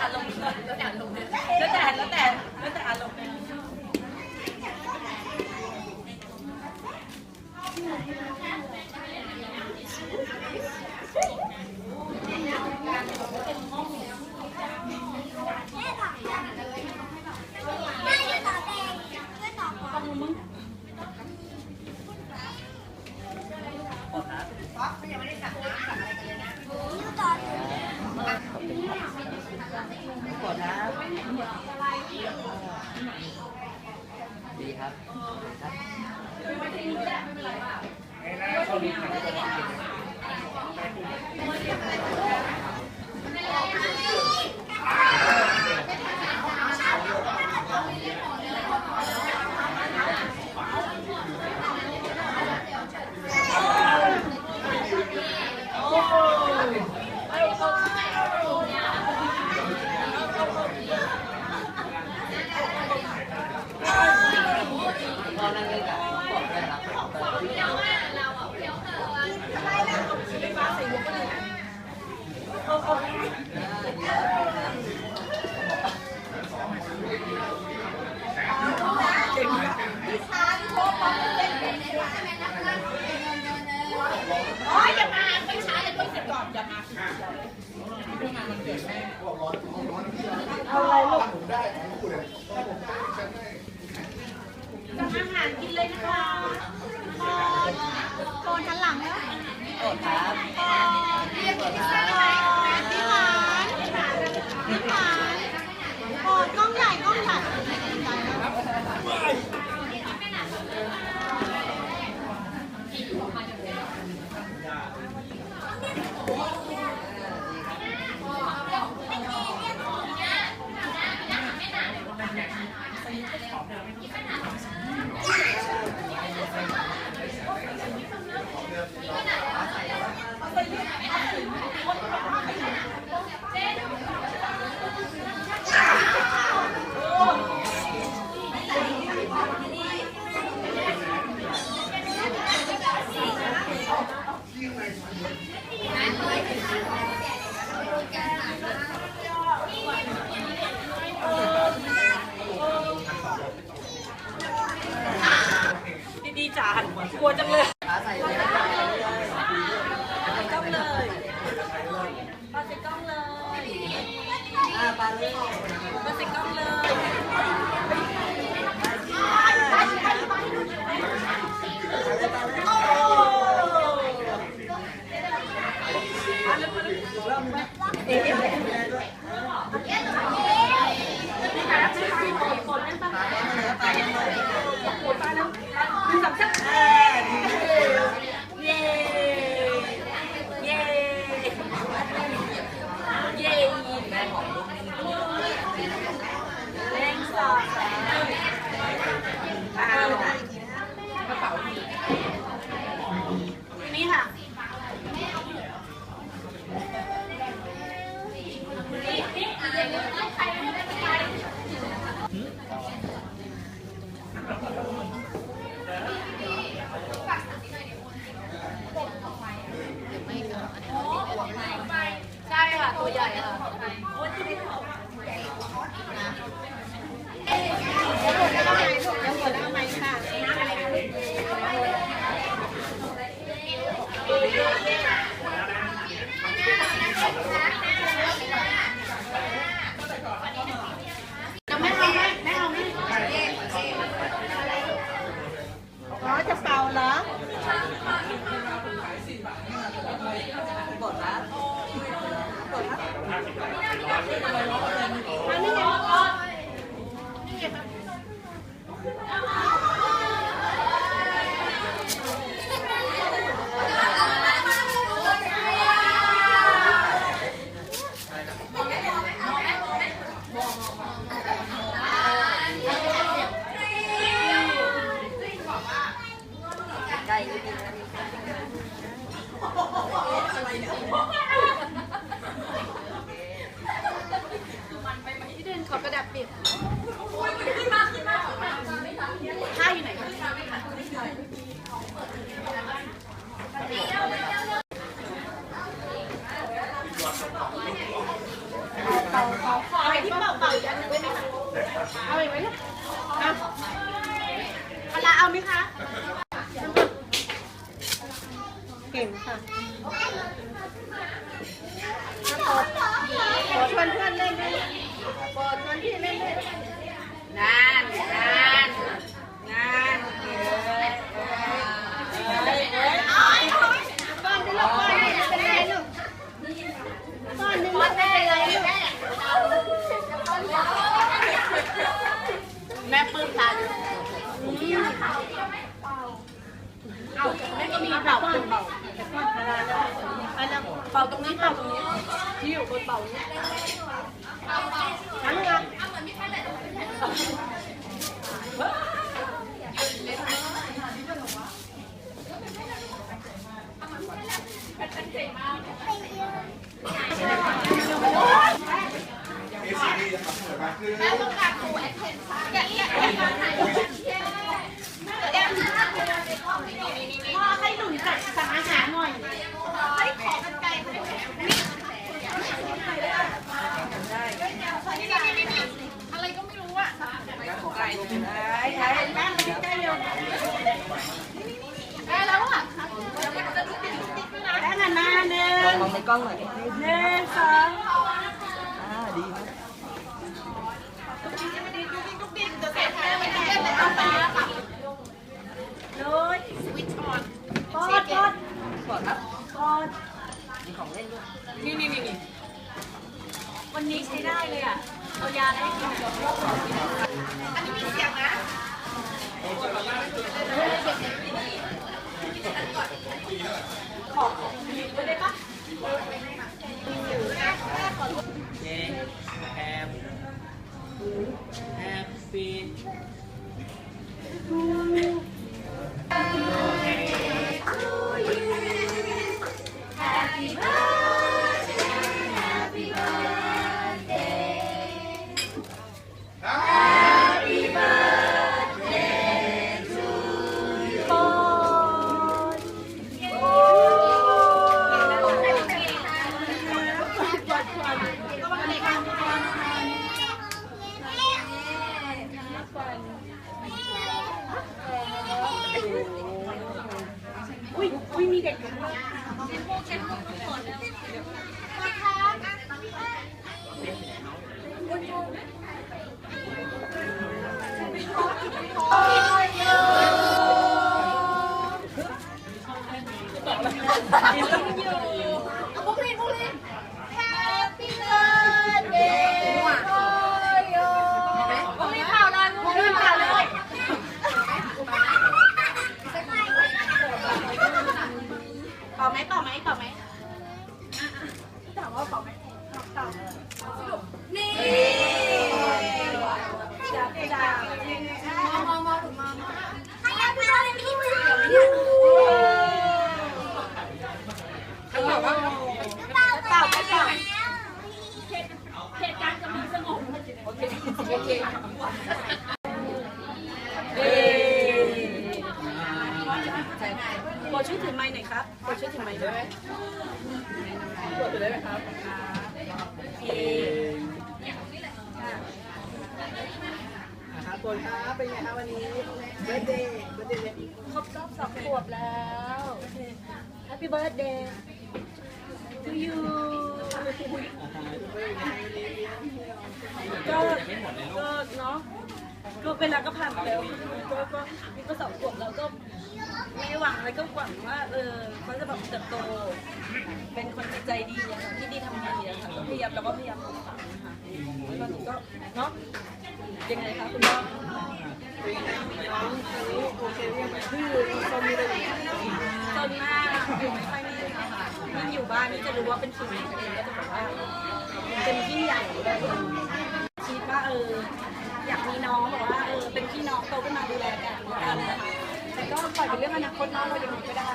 他都不知道你这两个。 อาะไรลูกได้ของคุณกันอาหารกินเลยนะคะโกนทันหลังนะโกนครับเรียกพิซซ่าหพี่หวานพี่หวานโอนกล้องใหญ่กล้องใหญ่ ไม่ต้องใส่ไม่ต้องใส่ เอาไหมคะ เก่งค่ะขอขอชวนเพื่อนเล่นด้วยขอชวนพี่เล่นด้วยนานนานนานเอ้ยเอ้ยเอ้ยก้อนดิลูกก้อนดิเป็นไรลูกก้อนดิลูกแม่ปลื้มตาอาแม่ ก็มีเป่าเป่าเป่าไปแล้นเป่าตรงนี้เป่าตรงนี้ที่อยู่บนเป่านี้ทั้งงาน ได้ไหมครับครับคนครับเป็นไงครับวันนี้เบอร์เดย์เบอร์เดย์ครบรอบสองขวบแล้ว Happy birthday to you ก็ก็เนาะก็เวลาก็ผ่านไปแล้วก็ก็นี่ก็สองขวบแล้วก็ ไม่หวังอะไรก็หวังว่าเออเขาจะแบบเติบโต เป็นคนจิตใจดีอะค่ะที่ดีทำงานดีอะค่ะก็พยายามเราก็พยายามปลูกฝังนะคะแล้วตอนนี้ก็เนาะยังไงคะคุณพ่อโอเคเรียกมาชื่อซนมีอะไรอย่างเงี้ยจนมากอยู่ไม่ค่อยนี่ค่ะยิ่งอยู่บ้านนี่จะรู้ว่าเป็นผู้หญิงเองก็จะแบบว่าเป็นพี่ใหญ่เลยคิดว่าเอออยากมีน้องแบบว่าเออเป็นพี่น้องโตขึ้นมาดูแลกันกันนะคะ แต่ก็ปล่อยเป็นเรื่องอนาคตเน้องเรายังไม่ได้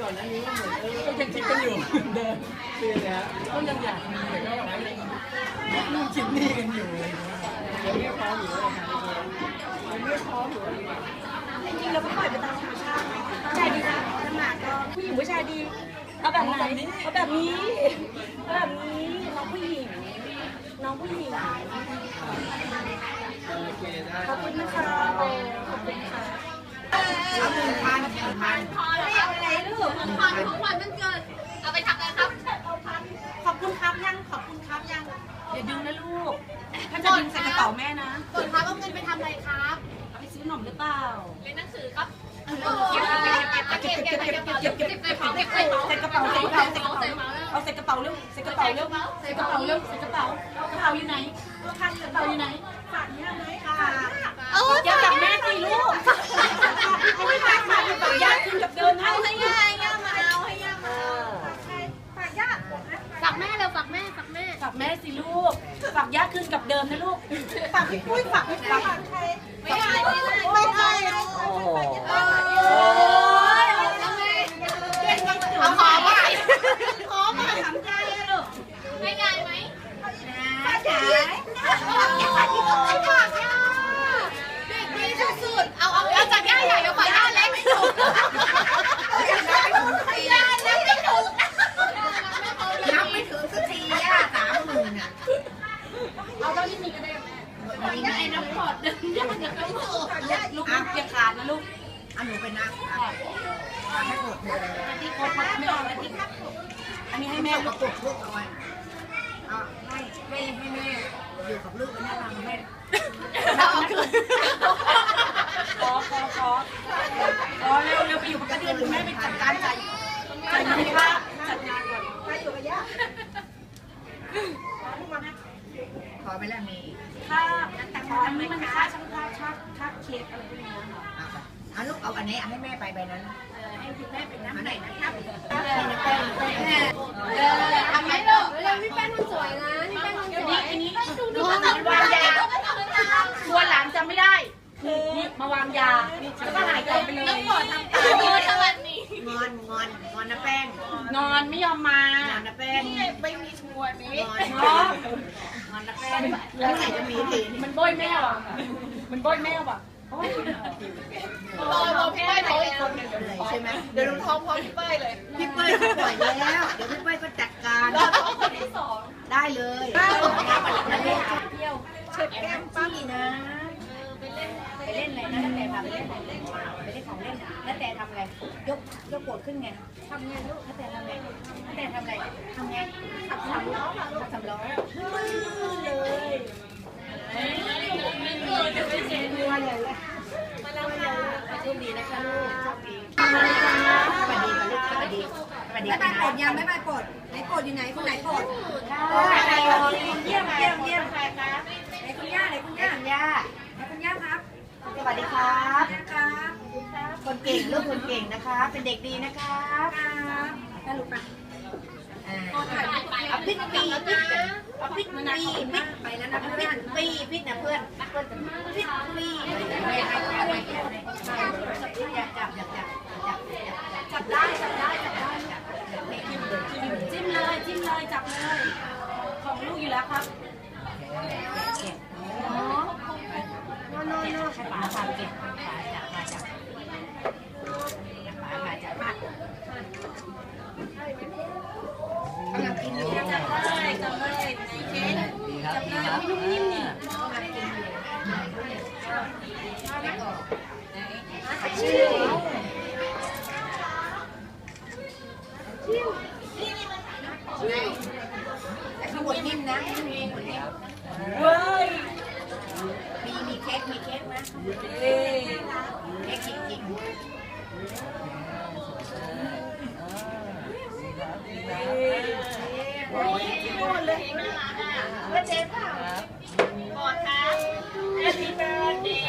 ก่อนหน้านี้เหมือนเออก็ยังคิดกันอยู่เดิมคืออะไรฮะก็ยังอยากมีแต่ก็นู่นคิดนี่กันอยู่ยังไม่พร้อมอยู่เลยครับยังไม่พร้อมอยู่เลย จริงๆเราก็ปล่อยไปตามธรรมชาติผู้ชายดีนะขนาดก็ผู้หญิงผู้ชายดีเอาแบบไหนเอาแบบนี้เอาแบบนี้น้องผู้หญิงน้องผู้หญิงโอเคได้ขอบคุณนะคะ เอาหนึ่งพันหนึ่งพันพอแล้วอะไรลูกของขวัญของขวัญมันเกิด เอาไปทำอะไรครับ ขอบคุณครับยัง ขอบคุณครับยังอย่าดึงนะลูกถ้าจะดึงใส่กระเป๋าแม่นะส่วนครับเอาเงินไปทำอะไรครับเอาไปซื้อขนมหรือเปล่าเรียนหนังสือครับเก็บเก็บเก็บเก็บเก็บเก็บเก็บเก็บเก็บใส่กระเป๋าเก็บใส่กระเป๋าใส่กระเป๋าใส่กระเป๋าใส่กระเป๋าเอาใส่กระเป๋าเร็วใส่กระเป๋าเร็วใส่กระเป๋าเร็วใส่กระเป๋ากระเป๋าอยู่ไหนคันกระเป๋าอยู่ไหนฝากเนี่ยไหมค่ะเอออย่าจับแม่สิลูก เอาไม่ฝากฝากกระเป๋ายากขึ้นกับเดินนะเอาให้ย่าให้ย่ามาเอาให้ย่ามาฝากแม่เร็วฝากแม่ฝากแม่ฝากแม่สิลูกฝากยากขึ้นกับเดิมนะลูกฝากพี่ปุ้ยฝากพี่ฝากไม่ได้ไม่ได้ไม่ได้โอ้โห โอ้ยเอาขอใหม่ขอใหม่ ทำใจเลยลูก ให้ยายไหม ฝากจ๋า เด็กดีสุดๆเอาเอาเอาจากย่าใหญ่เอาไปย่าเล็กไม่ถูกย่าเล็กไม่ถูก นับไม่ถึงสักทีย่าสามหมื่นอะ เอาเท่าที่มีก็ได้แม่ย่าไอ้น้ำพอดดึงย่าจะไม่ถูก ลูกอย่าขาดนะลูก อันหนูไปนับอะให้หมดเลย ที่โคตรไม่เอาแล้วที่อันนี้ให้แม่ ก ลู ระ ก ปุกลูกเอาไว้เอาให้ให้ให้แม่อยู่กับลูกไปนั่งทำแม่ เอาคืน ขอขอขอขอเร็วเร็วไปอยู่กับกระเดือนคุณแม่ไปจัดการจ่ายจ่ายเงินค่าจัดงานก่อน ขอไปแล้วมี ค่าแต่ขออันนี้มันค่าช่างภาพค่าค่าเค้กอะไรพวกนี้ค่ะ เอาไปเอาลูกเอาอั นนี้ให้แม่ไปใบนั้นให้คุณแม่เป็นน้ำไหนนะครับเออทำไหมลูกเร็วพี่แป้งมันสวยนะพี่แป้งมันสวยอันนี้ดูดูวางยาตัวหลานจำไม่ได้คือนี่มาวางยาแล้วก็หายตัวไปเลยต้องขอทำตานี้งอนงอนงอนนะแป้งนอนไม่ยอมมางอนนะแป้งไม่มีชัวร์นี้งอนเนาะงอนนะแป้งแล้วไหนจะมีทีมันโบ้ยแม่ว่ะมันโบ้ยแม่ว่ะ รอรอพี่เป้ยโทรอีกคนหนึ่งเลยใช่ไหมเดี๋ยวหนูท้องพร้อมพี่เป้ยเลยพี่เป้ยเขาปล่อยแล้ว เดี๋ยวพี่เป้ยก็จัดการรอท้องคนที่สองได้เลยเที่ยวเช็ดแก้มป้านะไปเล่นไปเล่นอะไรนะแต่ทำไปเล่นของเล่นไปเล่นของเล่นแล้วแต่ทำอะไรยกยกโกรธขึ้นไงทำไงลูกแล้วแต่ทำไงแล้วแต่ทำอะไรทำไงขับสามล้อขับสามล้อมือเลย มาแล้วค่ะไปโปรดีค่ะลูกสวังไม่ไปโปรดไหนโปรดอยู่ไหนคนไหนโปรดโอ้ยเยี่ยมเยี่ยมเยี่ยมใครคะไหนคุณย่าไหนคุณย่าย่าไหนคุณย่าครับสวัสดีครับครับคนเก่งลูกคนเก่งนะคะ เป็นเด็กดีนะครับครับลูกปะอ่าเอาพิษปีพิษ กกันเอาพริกปีพริกไปแล้วนะพเพื่ริอกนปีพริกนะเพื่อนเพื่อนจะพริกปีอยากจับอยากจับจับจับได้จับได้จับได้จิ้มเลยจิ้มเลยจับเลยของลูกอยู่แล้วครับโน่โน่โน่ให้ป๋าพาเก็บป๋าจับมาจับป๋ามาจับมากำลังกินอยู่ จับเลยจับเลยไหนเค้ก ดีครับ จับ ดี เลย ครับ นุ่มนิ่มนี่กำลังกินอยู่ชื่อแต่ข้างบนนิ่มนะนิ่มเว้ยมีมีเค้กมีเค้กไหมเอ้ยเค้กจริงๆโอ้ยที่นู่นเลย น่ารักอะเพื่อนเจ๊ค่ะกอดค่ะ Happy birthday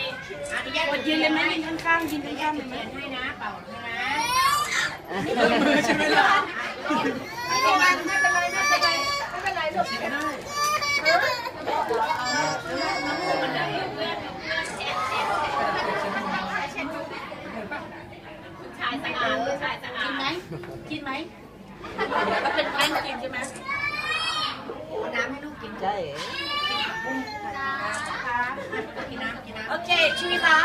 อนุญากดยืนเลยไหมยืนข้างๆยืนข้างๆเลยไหมเขียนให้นะเป่าให้นะมือใช่ไหมล่ะไม่เป็นไรไม่เป็นไรไม่เป็นไรไม่เป็นไรลูกเขียนให้ชายสะอาดชายสะอาดกินไหมกินไหมก็เป็นแป้งกินใช่ไหม กินใช่โอเคชุยคะ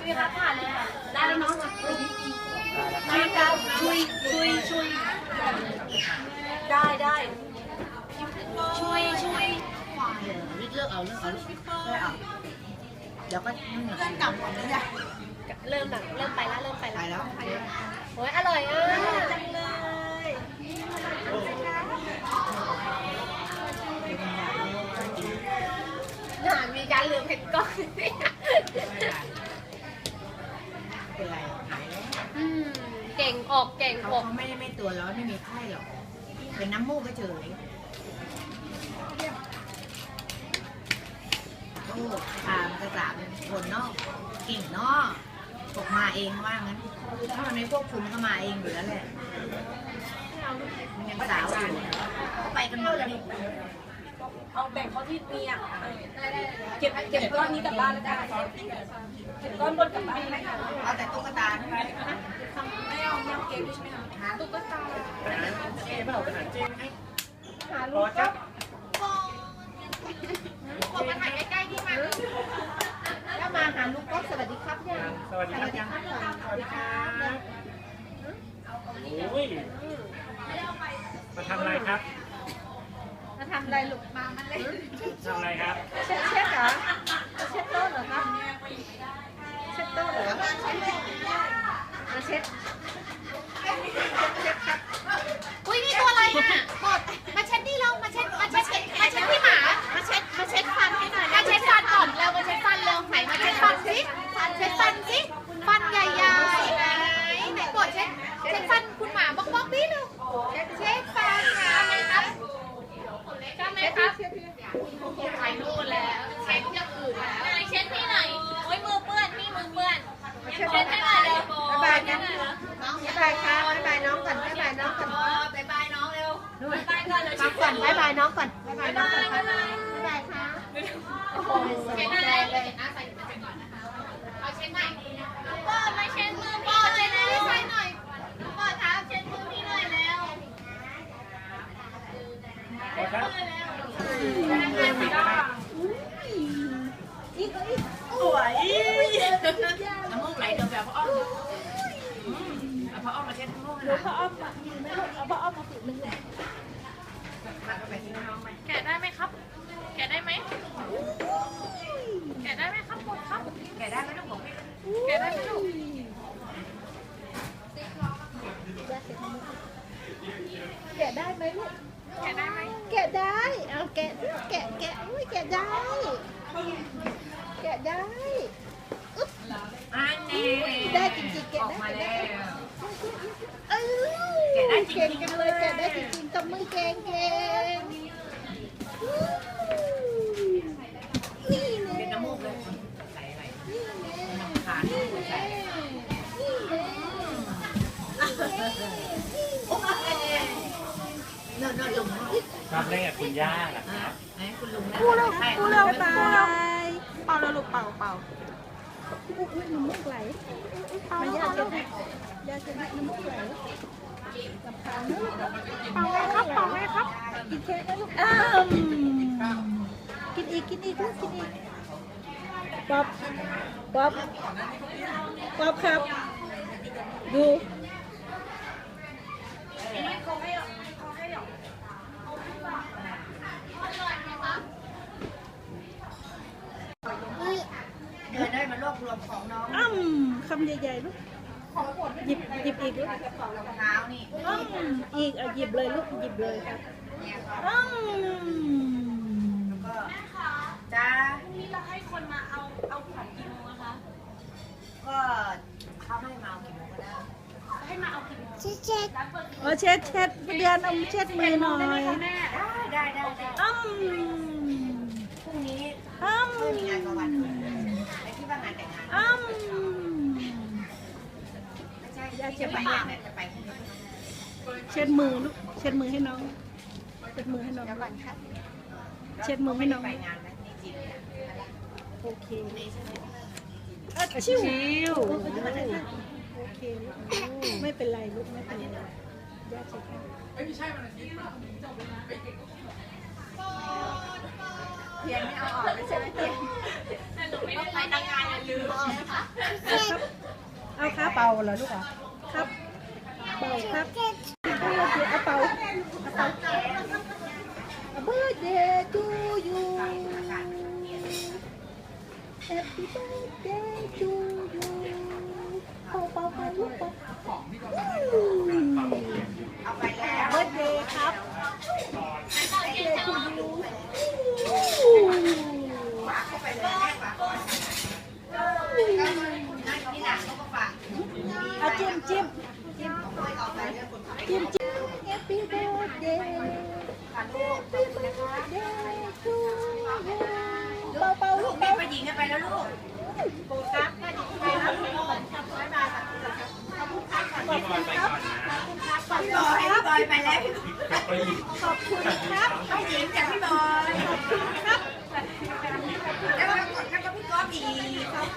ชุยคะผ่านเลยค่ะได้แล้วเนาะชุยคะชุยชุยชุยได้ได้ชุยชุยนี่เลือกเอาเลือกเอาลูกเลือกเอาดี๋ยวก็เพื่อนกลับหมดแล้วจ้ะเริ่มแบบเริ่มไปแล้วเริ่มไปแล้วไปแล้วโอ้ยอร่อยอะจังเลย หามี การลืมเผ็ดกล้องเป็นไรหายแล้วอืมเก่งออกเก่งเขาออกเขาไม่ได้ไม่ตัวร้อนไม่มีไข้หรอก เป็นน้ำมูกเฉยโอ้ตามกระสาบคนนอกเก่งนอกตกมาเองว่างั้น ถ้ามันไม่ควบคุมก็มาเองอยู่แล้วแหละมันยังสาวอยู่ไปกันหมดแล้วนี่ เอาแบ่งเขาที่มีอะเก็บเก็บก้อนนี้กลับบ้านแล้วกันเก็บก้อนบนกลับบ้านไหมคะเอาแต่ตุ๊กตาใช่ไหมไม่เอาไม่เอาเกมใช่ไหมคะตุ๊กตาเจ๊เปล่าเป็นาหารเจ๊ให้หาลูกก็บอกมาถ่ายใกล้ๆที่มาแล้วมาหาลูกก็สวัสดีครับยังสวัสดีครับยังสวัสดีครับโอ้ยมาทำอะไรครับ ทำอะไรลูกมามันเลยทำอะไรครับเช็ดเช็ดเหรอเช็ดโต๊ะเหรอคะเช็ดโต๊ะเหรอมาเช็ด อุ้ยนี่ตัวอะไรน่ะหมดมาเช็ดนี่เรามาเช็ด มาเช็ด มาเช็ดพี่หมา มาเช็ด มาเช็ดฟันให้หน่อย มาเช็ดฟันก่อนเร็วมาเช็ดฟันเร็วไหนมาเช็ดฟันสิ เช็ดฟันสิ ฟันใหญ่ๆไหนไหนปวดเช็ด เช็ดฟันคุณหมาบอกบอกนี่เร็วเช็ดเช็ดฟันค่ะไหมครับกล้าไหมครับถ่ายรูปแล้วเช็ดอย่างอื่นแล้วไหนเช็ดพี่หน่อยโอ้ยมือเปื้อนพี่มือเปื้อนเช็ดให้หน่อยเร็ว บ๊ายบายกันบ๊ายบายค่ะบ๊ายบายน้องก่อนบ๊ายบายน้องก่อน บายบายน้องเร็ว บาย ก่อนเลยพักก่อนบ๊ายบายน้องก่อนบายบายน้องก่อนครับายบายค่ะโอ้โหเช็ดหน้าเลยเช็ดหน้าใส่เช็ดก่อนนะคะเอาเช็ดใหม่ป้อนมาเช็ดมือป้อนเช็ดให้ใส่หน่อยป้อนเท้าเช็ดมือพี่หน่อยแล้วขอครับสวยน้ำมูกไหลเดี๋ยวแบบพ่ออ้อมเอาพ่ออ้อมมาเช็ดน้ำมูกให้หน่ออ้อมอะเอาพระอ้อมมาติดมือมาก็ไปที่น้องไหม แกะได้ไหมครับ แกะได้ไหมแกะได้ไหมครับหมดครับ แกะได้ไหมลูกบอกพี่แกะได้ไหมลูกแกะได้ไหมลูกแกะได้ไหมแกะได้ เอาแกะแกะแกะอุ้ยแกะได้ แกะได้ อึ๊บอันนี้ได้จริงๆแกะได้แกะได้เออ แกะได้จริงๆเลยแกะได้จริงๆตบมือเก่งเก่งนี่เนี่ยเป็นน้ำมูกเลยใส่อะไรนี่เนี่ยน้ำขาดใส่เนิร์ดเนิร์ดลงทำเล่นกับคุณย่าเหรอครับ ไหนคุณลุงนะกูเร็วใช่กูเร็วตายเป่าแล้วลูกเป่าเป่าอุ้ย น้ำมูกไหลมันยากจะยากจะน้ำมูกไหลกับขาเนื้อเป่าเลยครับเป่าเลยครับ กินเค้กนะลูกอ้ามกินอีก กินอีกลูกกินอีกป๊อบป๊อบป๊อบครับ ดู เดินได้มารวบรวมข องน้องอ้ำคำใหญ่ๆลูกหยิบหยิบอีกลูกรองเท้านี่อ้ำอีกเอาหยิบเลยลูกหยิบเลยครับอ้ำก็จ้านี่เราให้คนมาเอาเอาของกี่โมงนะคะ ก็เขาให้มาเอากี่โมงก็ได้ให้มาเอากี่โมงเออเช็ดเช็ดเดือนเอาเช็ดมือหน่อยแม่ได้ได้ได้ได้อ้ำพรุ่งนี้อ้ำไม่มีงานกลางวันไอ้ที่ว่า งานแต่งงานอ้ำไม่ใช่จะไปเนี่ยจะไปเช็ดมือลูกเช็ดมือให้น้องเช็ดมือให้น้อง เดี๋ยวก่อนครับเช็ดมือให้น้อง ไปงานไหมนี่จีนเนี่ยโอเคนี่ใช่ไหมชิวโอเคไม่เป็นไรลูกไม่เป็นไรญาติเช็ดให้ เทียนไม่เอาออกเลยใช่ไหมเทียนแต้องไม่ได้ไปทำงานอย่าลืมเอานะคะเอาครับเป่าเหรอลูกเหรอครับเป่าครับเอาเป่าเอาเป่า A birthday to you Happy birthday to you เป่าเป่าเป่าลูกเป่าเอาไปแล้วเบิร์ดเดย์ครับเบิร์ดเดย์ทูยู เอาจิ้มจิ้มจิ้มจิ้มจิ้ม Happy birthday Happy birthday to you เป่าเป่าลูกเป่าไปหญิงกันไปแล้วลูกพี่บอลไปก่อนนะบอยบอยไปแล้วกลับไปอีกขอบคุณครับไปหญิง Các bác có biết có gì không?